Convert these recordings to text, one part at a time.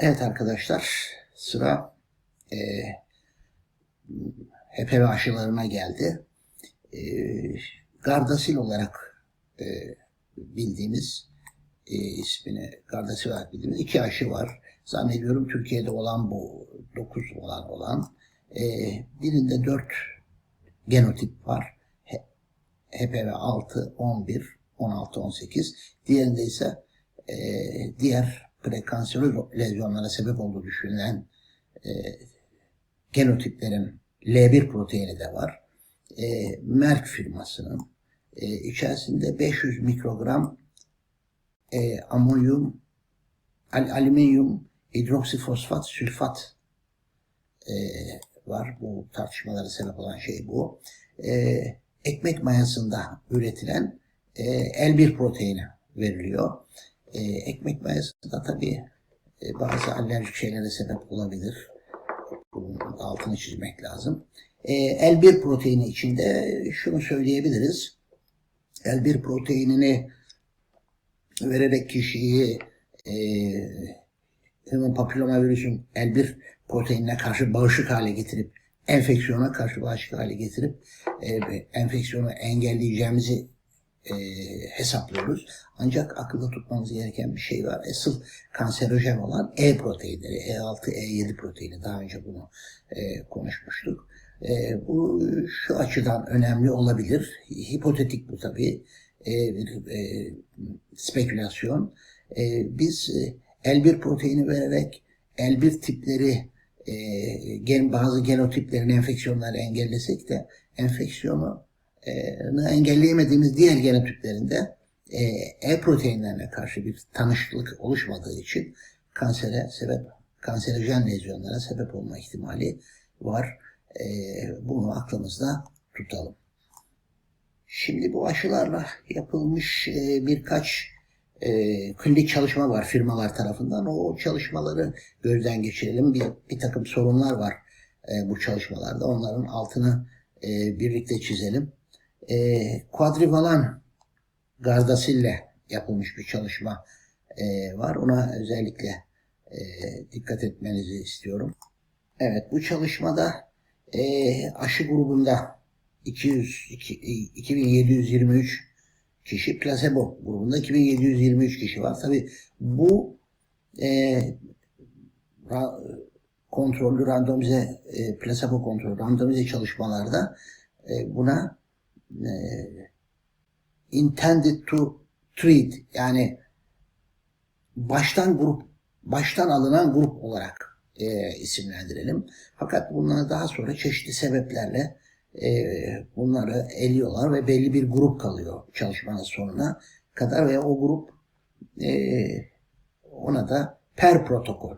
Evet arkadaşlar sıra e, HPV aşılarına geldi. E, Gardasil olarak e, bildiğimiz e, ismini Gardasil olarak bildiğimiz iki aşı var. Zannediyorum Türkiye'de olan bu 9 olan olan e, birinde 4 genotip var. HPV 6, 11, 16, 18. Diğerinde ise e, diğer prekanseroz lezyonlara sebep olduğu düşünülen e, genotiplerin L1 proteini de var. E, Merck firmasının e, içerisinde 500 mikrogram e, amonyum, al- alüminyum hidroksifosfat sülfat e, var. Bu tartışmalara sebep olan şey bu. E, ekmek mayasında üretilen e, L1 proteini veriliyor. E, ekmek mayası da tabii e, bazı alerjik şeylere sebep olabilir. Bunun altını çizmek lazım. E, L1 proteini içinde şunu söyleyebiliriz. L1 proteinini vererek kişiyi e, human papillomavirüsün L1 proteinine karşı bağışık hale getirip enfeksiyona karşı bağışık hale getirip e, enfeksiyonu engelleyeceğimizi e, hesaplıyoruz. Ancak akılda tutmamız gereken bir şey var. Asıl kanserojen olan E proteinleri, E6, E7 proteini. Daha önce bunu e, konuşmuştuk. E, bu şu açıdan önemli olabilir. Hipotetik bu tabii. E, bir e, spekülasyon. E, biz e, L1 proteini vererek L1 tipleri e, gen, bazı genotiplerin enfeksiyonları engellesek de enfeksiyonu engelleyemediğimiz diğer genotiplerinde e, E proteinlerine karşı bir tanışıklık oluşmadığı için kansere sebep, kanserojen lezyonlara sebep olma ihtimali var. E, bunu aklımızda tutalım. Şimdi bu aşılarla yapılmış e, birkaç e, klinik çalışma var firmalar tarafından. O çalışmaları gözden geçirelim. Bir, bir takım sorunlar var e, bu çalışmalarda. Onların altını e, birlikte çizelim. E, quadrivalan Gardasille yapılmış bir çalışma e, var. Ona özellikle e, dikkat etmenizi istiyorum. Evet bu çalışmada e, aşı grubunda 200, iki- 2723 kişi, placebo grubunda 2723 kişi var. Tabi bu e, ra- kontrollü randomize, e, placebo kontrollü randomize çalışmalarda e, buna intended to treat yani baştan grup baştan alınan grup olarak e, isimlendirelim. Fakat bunlar daha sonra çeşitli sebeplerle e, bunları eliyorlar ve belli bir grup kalıyor çalışmanın sonuna kadar ve o grup e, ona da per protokol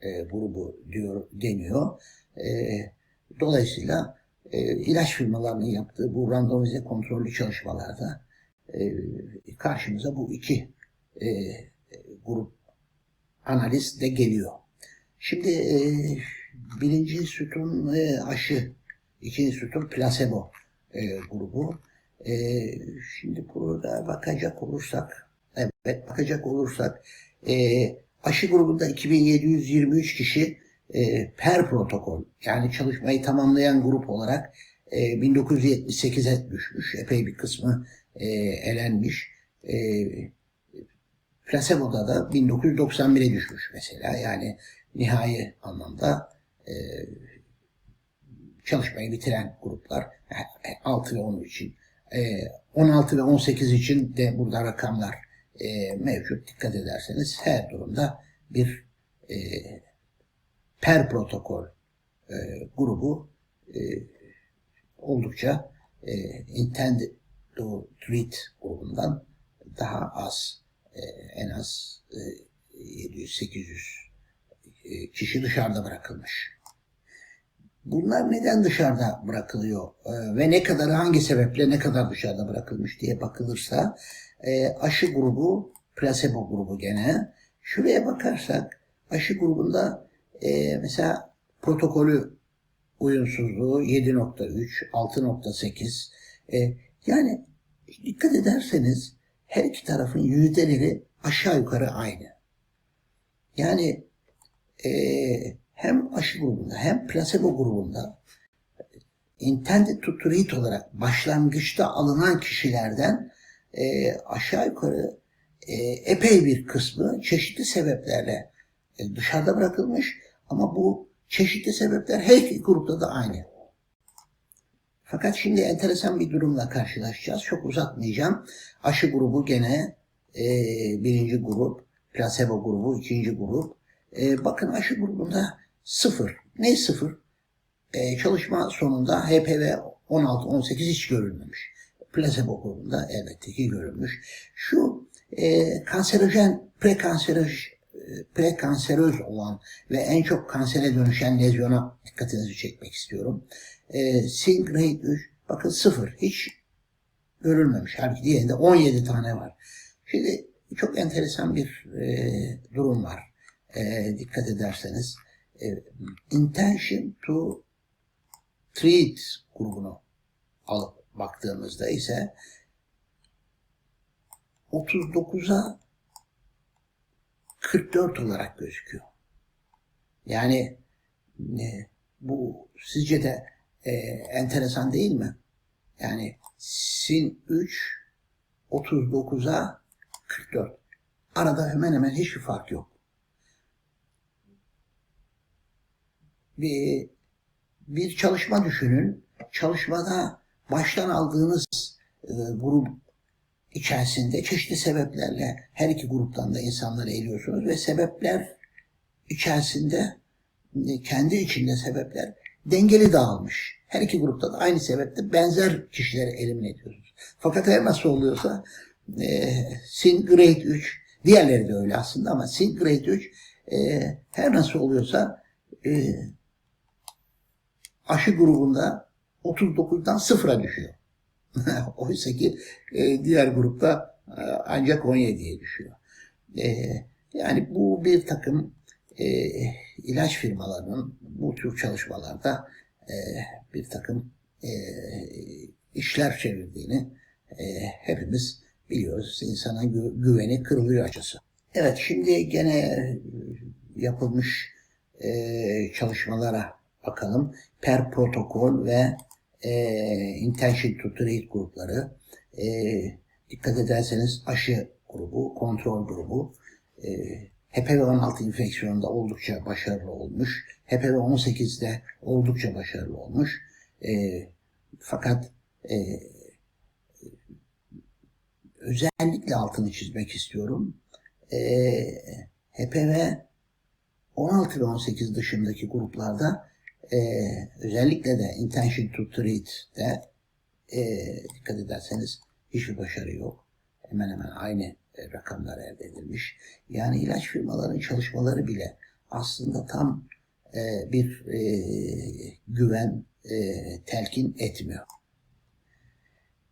e, grubu diyor deniyor. E, dolayısıyla e, ilaç firmalarının yaptığı bu randomize kontrollü çalışmalarda e, karşımıza bu iki e, grup analiz de geliyor. Şimdi e, birinci sütun aşı, ikinci sütun plasebo grubu. Şimdi burada bakacak olursak, evet bakacak olursak aşı grubunda 2723 kişi e, per protokol yani çalışmayı tamamlayan grup olarak e, 1978'e düşmüş. Epey bir kısmı e, elenmiş. E, Placebo'da da 1991'e düşmüş mesela. Yani nihai anlamda e, çalışmayı bitiren gruplar 6 ve 10 için. E, 16 ve 18 için de burada rakamlar e, mevcut. Dikkat ederseniz her durumda bir e, per protokol e, grubu e, oldukça e, intended to treat grubundan daha az e, en az e, 700-800 e, kişi dışarıda bırakılmış. Bunlar neden dışarıda bırakılıyor e, ve ne kadar hangi sebeple ne kadar dışarıda bırakılmış diye bakılırsa e, aşı grubu plasebo grubu gene şuraya bakarsak aşı grubunda e, mesela protokolü uyumsuzluğu 7.3 6.8 e, yani dikkat ederseniz her iki tarafın yüzdeleri aşağı yukarı aynı. Yani e, hem aşı grubunda hem placebo grubunda intended to treat olarak başlangıçta alınan kişilerden e, aşağı yukarı e, epey bir kısmı çeşitli sebeplerle e, dışarıda bırakılmış ama bu çeşitli sebepler her iki grupta da aynı. Fakat şimdi enteresan bir durumla karşılaşacağız. Çok uzatmayacağım. Aşı grubu gene e, birinci grup, placebo grubu ikinci grup. E, bakın aşı grubunda sıfır. Ne sıfır? E, çalışma sonunda HPV 16-18 hiç görülmemiş. Placebo grubunda elbette ki görülmüş. Şu e, kanserojen, prekanseroj, e, prekanseröz olan ve en çok kansere dönüşen lezyona dikkatinizi çekmek istiyorum. E, Sin grade 3 bakın sıfır hiç görülmemiş. Halbuki diğerinde 17 tane var. Şimdi çok enteresan bir e, durum var. E, dikkat ederseniz e, intention to treat grubunu alıp baktığımızda ise 39'a 44 olarak gözüküyor. Yani e, bu sizce de e, enteresan değil mi? Yani sin 3 39'a 44. Arada hemen hemen hiçbir fark yok. Bir, bir çalışma düşünün. Çalışmada baştan aldığınız e, grup içerisinde çeşitli sebeplerle her iki gruptan da insanları eliyorsunuz ve sebepler içerisinde e, kendi içinde sebepler dengeli dağılmış. Her iki grupta da aynı sebeple benzer kişileri elimine ediyorsunuz. Fakat her nasıl oluyorsa e, Sin Grade 3 diğerleri de öyle aslında ama Sin Grade 3 e, her nasıl oluyorsa e, aşı grubunda 39'dan sıfıra düşüyor. Oysa ki e, diğer grupta e, ancak 17'ye düşüyor. E, yani bu bir takım e, ilaç firmalarının bu tür çalışmalarda e, bir takım e, işler çevirdiğini e, hepimiz biliyoruz. İnsana gü- güveni kırılıyor açısı. Evet şimdi gene e, yapılmış e, çalışmalara bakalım. Per protokol ve e, intention to treat grupları. E, dikkat ederseniz aşı grubu, kontrol grubu. E, HPV-16 infeksiyonunda oldukça başarılı olmuş. HPV-18'de oldukça başarılı olmuş. E, fakat e, özellikle altını çizmek istiyorum. E, HPV 16 ve 18 dışındaki gruplarda e, özellikle de intention to treat'te e, dikkat ederseniz hiçbir başarı yok. Hemen hemen aynı e, rakamlar elde edilmiş. Yani ilaç firmalarının çalışmaları bile aslında tam e, bir e, güven e, telkin etmiyor.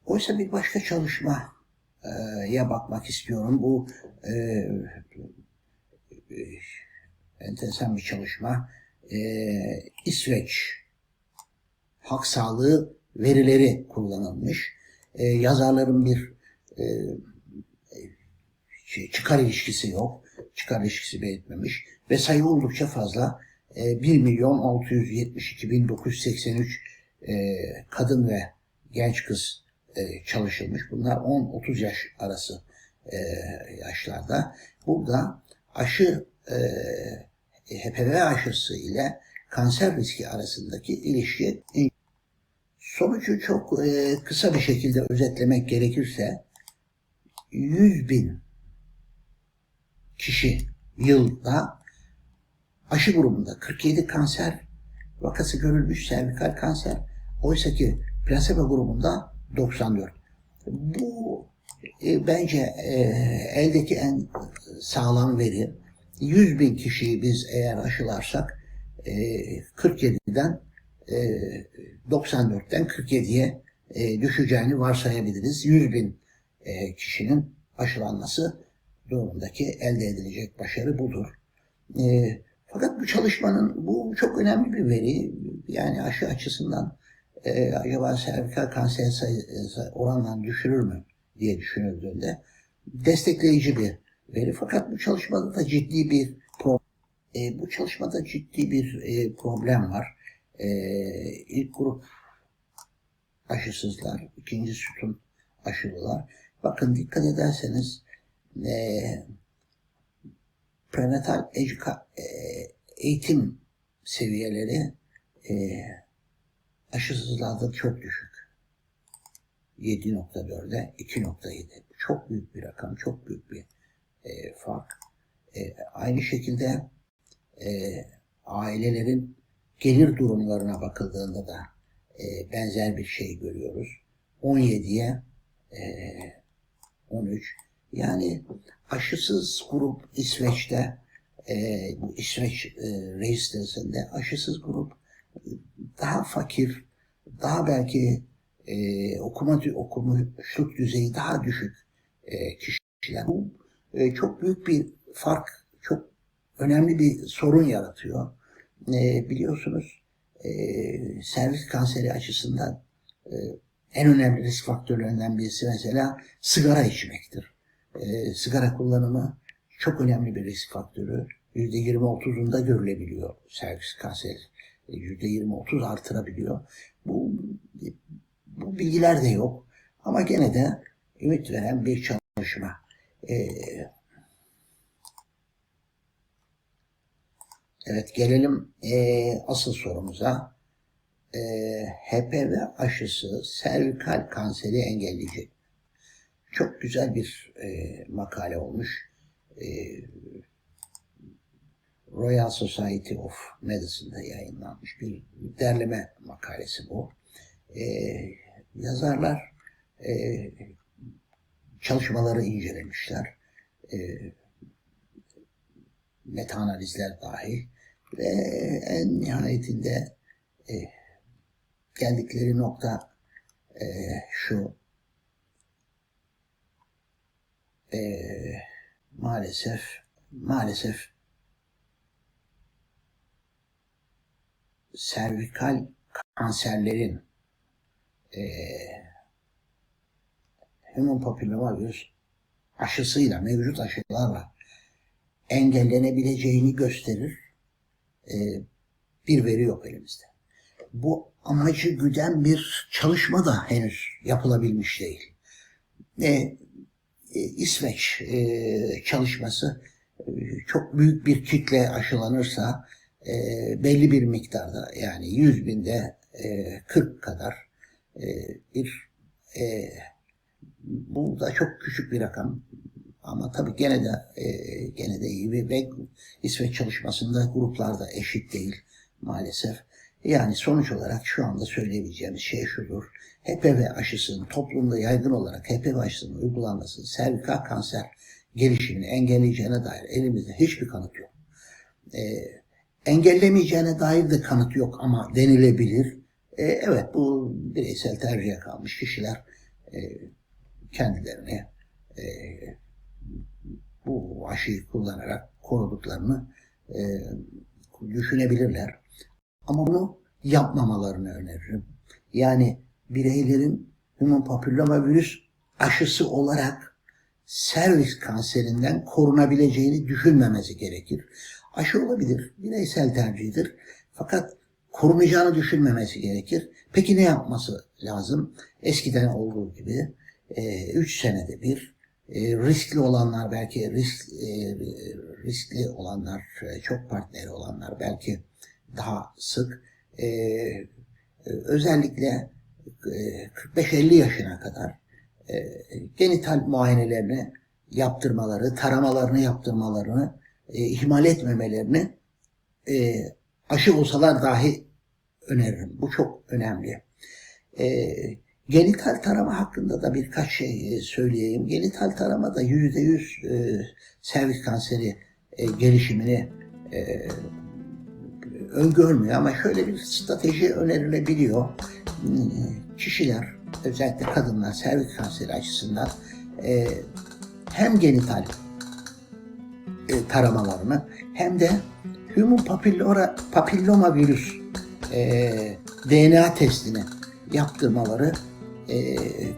Oysa bir başka çalışmaya bakmak istiyorum. Bu e, e, enteresan bir çalışma. E, İsveç halk sağlığı verileri kullanılmış. E, yazarların bir e, şey, çıkar ilişkisi yok. Çıkar ilişkisi belirtmemiş. Ve sayı oldukça fazla. E, 1 milyon 672 bin 983 e, kadın ve genç kız e, çalışılmış. Bunlar 10-30 yaş arası e, yaşlarda. Burada aşı e, HPV aşısı ile kanser riski arasındaki ilişki sonucu çok e, kısa bir şekilde özetlemek gerekirse 100 bin kişi yılda aşı grubunda 47 kanser vakası görülmüş servikal kanser. Oysa ki plasebo grubunda 94. Bu e, bence e, eldeki en sağlam veri. 100 bin kişiyi biz eğer aşılarsak e, 47'den e, 94'ten 47'ye e, düşeceğini varsayabiliriz. 100 bin e, kişinin aşılanması durumundaki elde edilecek başarı budur. E, fakat bu çalışmanın bu çok önemli bir veri. Yani aşı açısından e, acaba servikal kanser sayısı oranla düşürür mü diye düşünüldüğünde destekleyici bir veri. Fakat bu çalışmada da ciddi bir. E, bu çalışmada ciddi bir e, problem var. E, ilk grup aşısızlar, ikinci sütun aşılılar. Bakın dikkat ederseniz e, prenatal e, eğitim seviyeleri e, aşısızlarda çok düşük. 7.4'e 2.7. Çok büyük bir rakam, çok büyük bir e, fark. E, aynı şekilde e, ailelerin gelir durumlarına bakıldığında da e, benzer bir şey görüyoruz. 17'ye e, 13. Yani aşısız grup İsveç'te e, bu İsveç e, reis sitesinde aşısız grup daha fakir, daha belki e, okuma okumuşluk düzeyi daha düşük e, kişiler. Bu e, çok büyük bir fark, çok önemli bir sorun yaratıyor. E, biliyorsunuz e, servis kanseri açısından en önemli risk faktörlerinden birisi mesela sigara içmektir. Sigara kullanımı çok önemli bir risk faktörü. %20-30'unda görülebiliyor servis kanseri. %20-30 artırabiliyor. Bu, bu bilgiler de yok. Ama gene de ümit veren bir çalışma. Ee, evet gelelim e, asıl sorumuza. E, HPV aşısı servikal kanseri engelleyecek. Çok güzel bir e, makale olmuş. E, Royal Society of Medicine'da yayınlanmış bir derleme makalesi bu. E, yazarlar e, çalışmaları incelemişler. E, meta analizler dahil ve en nihayetinde e, geldikleri nokta e, şu e, maalesef maalesef servikal kanserlerin e, human papillomavirüs aşısıyla, mevcut aşılarla engellenebileceğini gösterir e, bir veri yok elimizde. Bu amacı güden bir çalışma da henüz yapılabilmiş değil. E, e, İsveç e, çalışması e, çok büyük bir kitle aşılanırsa e, belli bir miktarda yani 100 binde e, 40 kadar e, bir e, bu da çok küçük bir rakam ama tabii gene de e, gene de iyi bir ve İsveç çalışmasında gruplar da eşit değil maalesef. Yani sonuç olarak şu anda söyleyebileceğimiz şey şudur. HPV aşısının toplumda yaygın olarak HPV aşısının uygulanması servikal kanser gelişimini engelleyeceğine dair elimizde hiçbir kanıt yok. E, engellemeyeceğine dair de kanıt yok ama denilebilir. E, evet bu bireysel tercihe kalmış kişiler e, kendilerini e, bu aşıyı kullanarak koruduklarını e, düşünebilirler. Ama bunu yapmamalarını öneririm. Yani bireylerin human papillomavirüs aşısı olarak servis kanserinden korunabileceğini düşünmemesi gerekir. Aşı olabilir, bireysel tercihtir. Fakat korunacağını düşünmemesi gerekir. Peki ne yapması lazım? Eskiden olduğu gibi 3 senede bir e, riskli olanlar belki risk e, riskli olanlar e, çok partneri olanlar belki daha sık e, e özellikle e, 45-50 yaşına kadar e, genital muayenelerini yaptırmaları, taramalarını yaptırmalarını e, ihmal etmemelerini e, aşı olsalar dahi öneririm. Bu çok önemli. Genital tarama hakkında da birkaç şey e, söyleyeyim. Genital tarama da yüzde yüz e, servis kanseri e, gelişimini öngörmüyor ama şöyle bir strateji önerilebiliyor. Kişiler, özellikle kadınlar servis kanseri açısından hem genital taramalarını hem de human papillora, papilloma virüs DNA testini yaptırmaları e,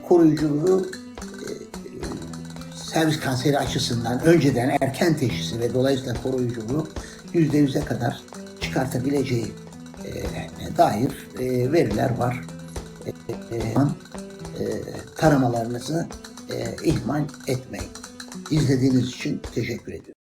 koruyuculuğu e, servis kanseri açısından önceden erken teşhisi ve dolayısıyla koruyuculuğu %100'e kadar çıkartabileceği e, dair e, veriler var. E, e, e, taramalarınızı e, ihmal etmeyin. İzlediğiniz için teşekkür ediyorum.